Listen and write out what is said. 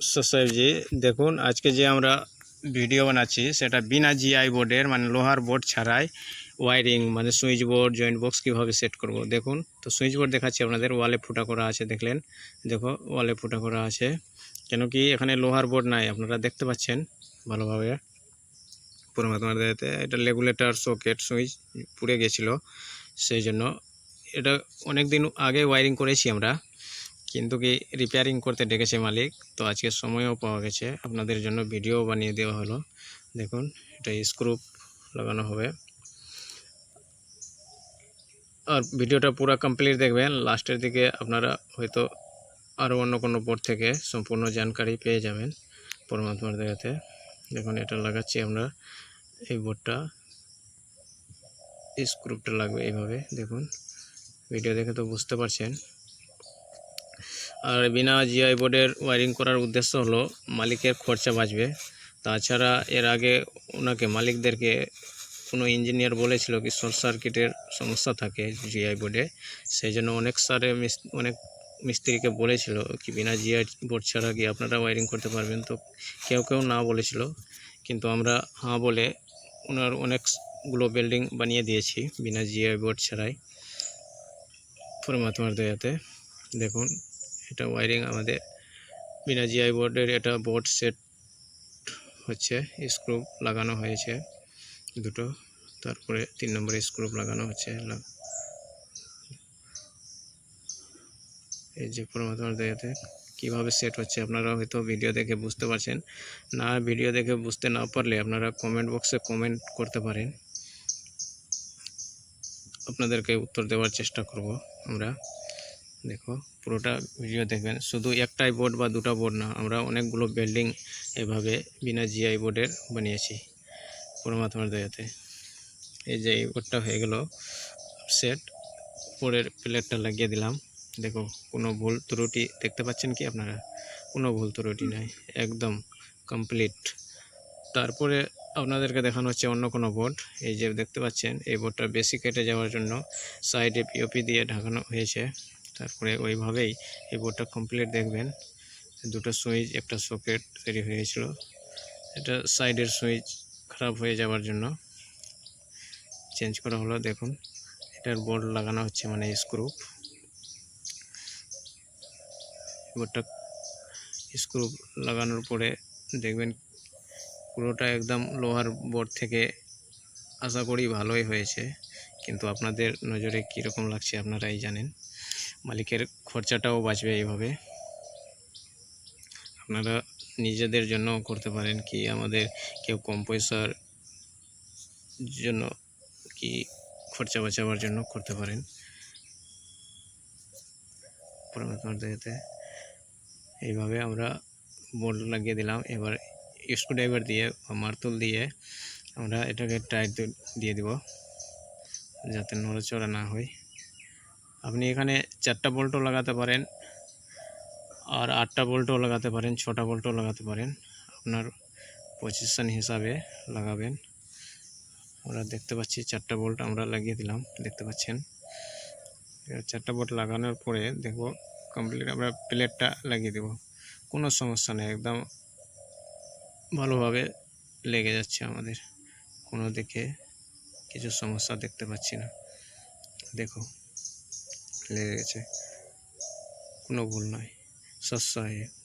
সাহেবজি দেখুন, আজকে যে আমরা ভিডিও বানাচ্ছি, সেটা বিনা জিআই বোর্ডের মানে লোহার বোর্ড ছাড়াই ওয়ারিং মানে সুইচ বোর্ড জয়েন্ট বক্স কীভাবে সেট করব। দেখুন, তো সুইচ বোর্ড দেখাচ্ছি আপনাদের ওয়ালে ফুটা করা আছে, দেখলেন? দেখো ওয়ালে ফুটা করা আছে। কেন কি এখানে লোহার বোর্ড নাই, আপনারা দেখতে পাচ্ছেন ভালোভাবে। পরমাত্মার এটা রেগুলেটর সকেট সুইচ পুড়ে গেছিল সেই জন্য এটা অনেক দিন আগে ওয়ারিং করেছি আমরা। কিন্তু কি রিপেয়ারিং করতে ডেকেছে মালিক। তো আজকে সময়ও পাওয়া গেছে। আপনাদের জন্য ভিডিও বানিয়ে দেওয়া হলো। দেখুন, এটা স্ক্রু লাগানো হবে। আর ভিডিওটা পুরো কমপ্লিট দেখবেন। লাস্টের দিকে আপনারা হয়তো আরও অন্য কোনো বোর্ড থেকে সম্পূর্ণ জানকারি পেয়ে যাবেন পরমাত্মার দেখাতে দেখুন, এটা লাগাচ্ছি আমরা এই বোর্ডটা স্ক্রুপটা লাগবে এইভাবে। দেখুন ভিডিও দেখে তো বুঝতে পারছেন। আর বিনা জিআই বোর্ডের ওয়ারিং করার উদ্দেশ্য হলো মালিকের খরচা বাঁচবে। তাছাড়া এর আগে ওনাকে মালিকদেরকে কোনো ইঞ্জিনিয়ার বলেছিল কি শর্ট সার্কিটের সমস্যা থাকে জিআই বোর্ডে সেই জন্য অনেক সারে অনেক মিস্ত্রিকে বলেছিল কি বিনা জিআই বোর্ড ছাড়া কি আপনারা ওয়ারিং করতে পারবেন? তো কেউ কেউ না বলেছিল। কিন্তু আমরা হ্যাঁ বলে ওনার অনেকগুলো বিল্ডিং বানিয়ে দিয়েছি বিনা জিআই বোর্ড ছাড়াই। পরমাত্মার দয়াতে দেখুন। এটা ওয়ারিং আমাদের বিনা জিআই বোর্ডের এটা বোর্ড সেট হচ্ছে স্ক্রু লাগানো হয়েছে দুটো। তারপরে তিন নম্বরে স্ক্রু লাগানো হচ্ছে এই যে পরমাত্মার দয়াতে কীভাবে সেট হচ্ছে, আপনারা হয়তো ভিডিও দেখে বুঝতে পারছেন। না ভিডিও দেখে বুঝতে না পারলে আপনারা কমেন্ট বক্সে কমেন্ট করতে পারেন। আপনাদেরকে উত্তর দেওয়ার চেষ্টা করব আমরা। দেখো, পুরোটা ভিডিও দেখবেন। শুধু একটাই বোর্ড বা দুটো বোর্ড না, আমরা অনেকগুলো বিল্ডিং এভাবে বিনা জিআই বোর্ডের বানিয়েছি পরমাত্মার দয়াতে। এই যে এই বোর্ডটা হয়ে গেল সেট উপরের প্লেটটা লাগিয়ে দিলাম। দেখো, কোনো ভুল ত্রুটি, দেখতে পাচ্ছেন কি আপনারা? কোনো ভুল ত্রুটি নাই, একদম কমপ্লিট তারপরে আপনাদেরকে দেখানো হচ্ছে অন্য কোনো বোর্ড এই যে দেখতে পাচ্ছেন, এই বোর্ডটা বেশি কেটে যাওয়ার জন্য সাইডে পিওপি দিয়ে ঢাকানো হয়েছে। তারপরে ওইভাবেই এই বোর্ডটা কমপ্লিট দেখবেন। দুটো সুইচ, একটা সকেট তৈরি হয়েছিল। এটা সাইডের সুইচ খারাপ হয়ে যাওয়ার জন্য চেঞ্জ করা হলো। দেখুন, এটার বোর্ড লাগানো হচ্ছে মানে স্ক্রু বোর্ডটা স্ক্রু লাগানোর পরে দেখবেন পুরোটা একদম লোহার বোর্ড থেকে আশা করি ভালোই হয়েছে। কিন্তু আপনাদের নজরে কীরকম লাগছে আপনারাই জানেন। মালিকের খরচাটাও বাঁচবে এইভাবে। আপনারা নিজেদের জন্য করতে পারেন কি আমাদের কেউ কম পয়সার জন্য কি খরচা বাঁচাবার জন্য করতে পারেন। পরমাত্মার এইভাবে আমরা বোর্ড লাগিয়ে দিলাম। এবার স্ক্রুড্রাইভার দিয়ে বা মার্তুল দিয়ে আমরা এটাকে টাইট দিয়ে দিব, যাতে নড়াচড়া না হয়। আপনি এখানে চারটা বোল্টও লাগাতে পারেন আর আটটা বোল্টও লাগাতে পারেন, ছটা বোল্টও লাগাতে পারেন। আপনার পজিশন হিসাবে লাগাবেন। আমরা দেখতে পাচ্ছি চারটা বোল্ট আমরা লাগিয়ে দিলাম, দেখতে পাচ্ছেন? চারটা বোল্ট লাগানোর পরে দেখব কমপ্লিট আমরা প্লেটটা লাগিয়ে দেব। কোনো সমস্যা নেই, একদম ভালোভাবে লেগে যাচ্ছে আমাদের। কোনো দিকে কিছু সমস্যা দেখতে পাচ্ছি না। দেখো। লেগে গেছে। কোনো ভুল নয়। হয়ে